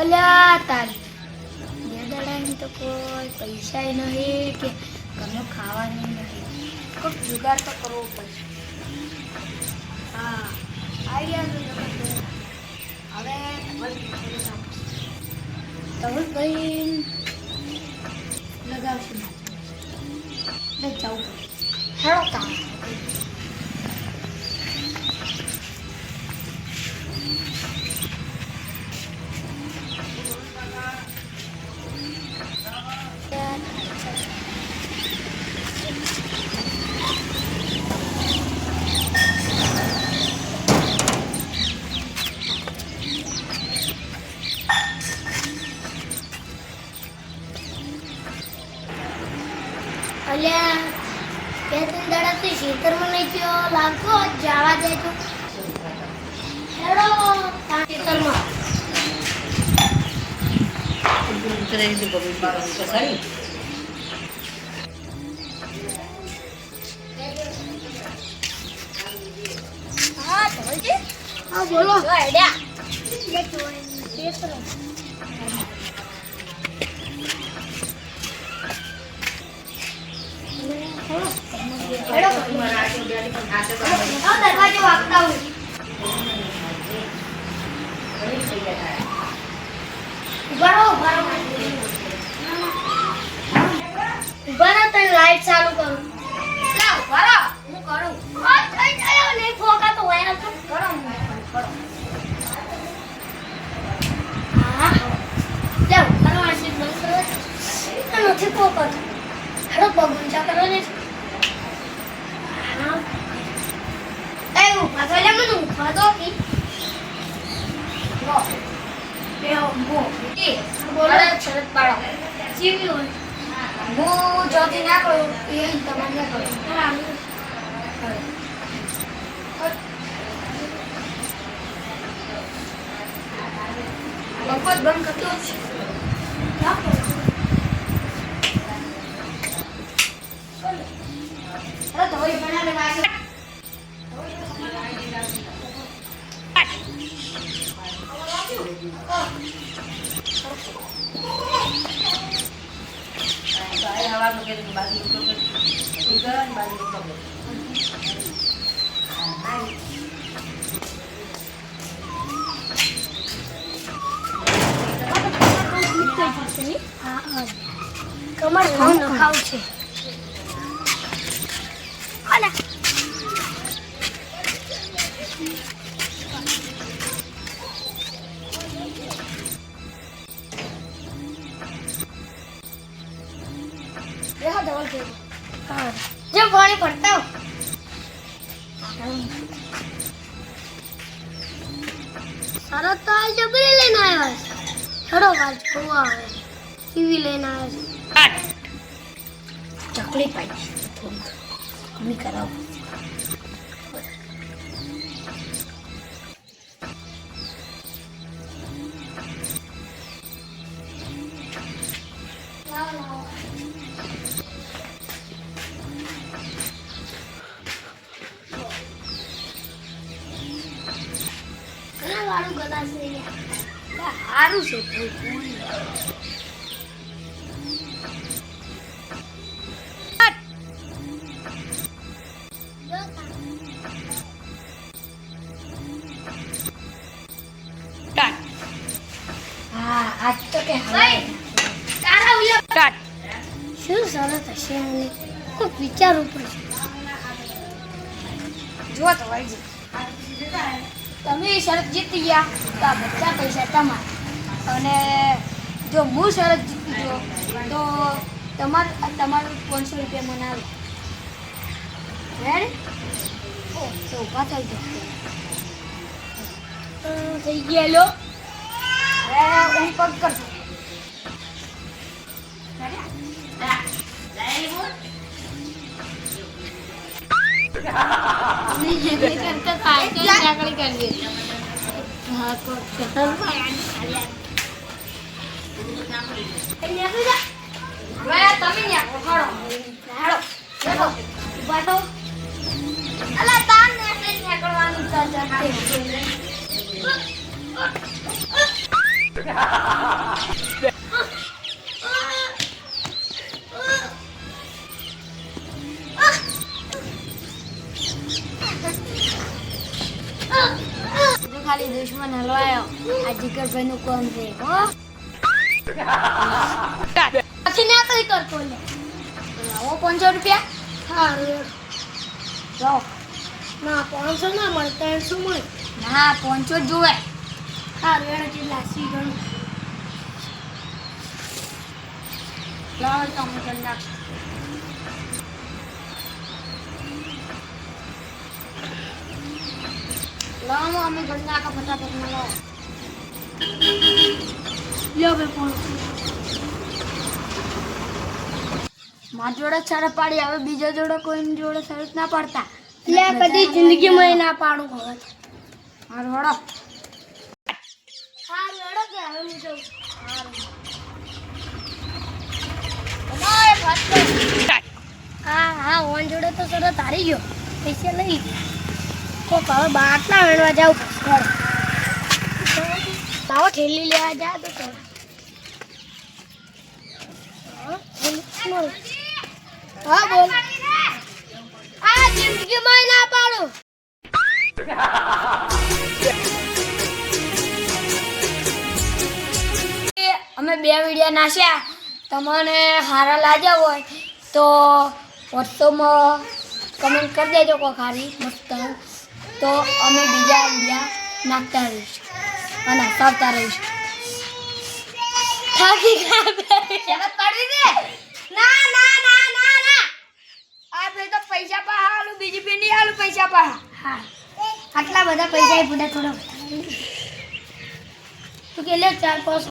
અલ્યા, તારી બે દાડાની તો કોઈ પૈસા નહીં કે ઘરનું ખાવાનું નહીં. કોઈક જુગાડ તો કરવો પડશે. હા આઈડિયા હવે ધવલભાઈ અલ્યા બે ત્રણ દાડાથી ખેતરમાં નહીં ગયો લાગતો જવા જાય તો. હેડો ખેતરમાં. હા બોલો. આઈડિયા દરવાજો વાગતા હોય ઊભા રહો લાઈટ ચાલુ કરું લા ઊભા હું કરું આ થઈ જાય ને ફોકા તો હોય તો કરો કરો હા રહો આ સીટ બંધ કરો નથી ફોકા હેડો બગુંચા કરો ને હા એ ઊભા તો લે મને ઊભા તો કી લો બે બો એ બોલો શરત પાડો જીવી હું જોતી ના કરું એ તમારે ના કરું મફત બંધ કરતો છે ક્યાં કરો? અરે તમારી બનાવે નાખે કમર નખાવ છે અલા રેહો ધવલ કે હા. જે પાણી પડતા શરત તો આ જબરી લઈને આવ્યા છે. છોડો વાત જોવા આવે. ટીવી લઈને આવ્યા ચકલી પાડી. થોડી કમી કરાવો. વાળું ગલાસ લઈ સારું છે હા આજ તો કે તારા ઉલ્યા શું સરસ હશે આની ખૂબ વિચારવું પડશે. જો તો વળજી તમે શરત જીતી ગયા તો આ બધા પૈસા તમારા. અને જો હું શરત જીતી ગયો તો તમારું તમારું પાંચસો રૂપિયા મને આવે રેડ તો ઊભા થઈ જાઓ. થઈ ગયા લો. હવે હું પગ કરશું Yeah. આપણી જેટલી કરતા પાર્ટી આગળ કરીએ હા તમે નીકળવાનું દુશ્મન હલવાયો આ જીગરભાઈ નું કોમ છે હો? પછી ના કઈ કરતો લે લાવો પાંચસો રૂપિયા. હા જાઓ. ના પાંચસો ના મળે ત્રણસો મળે. ના પાંચસો જ જોવે. સારું એને કેટલા સી ગણું. લાવો તમે કરી નાખો લાવો અમે કરી નાખો ફટાફટમાં લાવો લ્યો ભાઈ પાંચસો મારી જોડે શરત પાડી હવે બીજા જોડે કોઈની જોડે શરત ના પાડતા. લે કદી જિંદગીમાં ના પાડું હવે. હારું કે હવે હું જઉં. હા હા ઓન જોડે તો સરસ હારી ગયો. પૈસા લઈ. કોક હવે બાટલા વેણવા જાવ. તો ચાલ. હા, બોલ. આ જિંદગીમાં ના પાડો. અમે બે વીડિયો નાખ્યા તમને સારા લાગ્યા હોય તો વોટ્સઅપમાં કમેન્ટ કરી દેજો કોઈ ખાલી મસ્ત. તો અમે બીજા અંડિયા નાખતા રહીશું. અને હસાવતા રહીશું. થાકી ગયા શરત દે. ના ના ના ના ના. આ ભાઈ તો પૈસા પા આલું બીજી નહીં હાલું પૈસા પા હા. આટલા બધા પૈસા એ પૂરા થોડો. તું કે લે ચાર પાંચ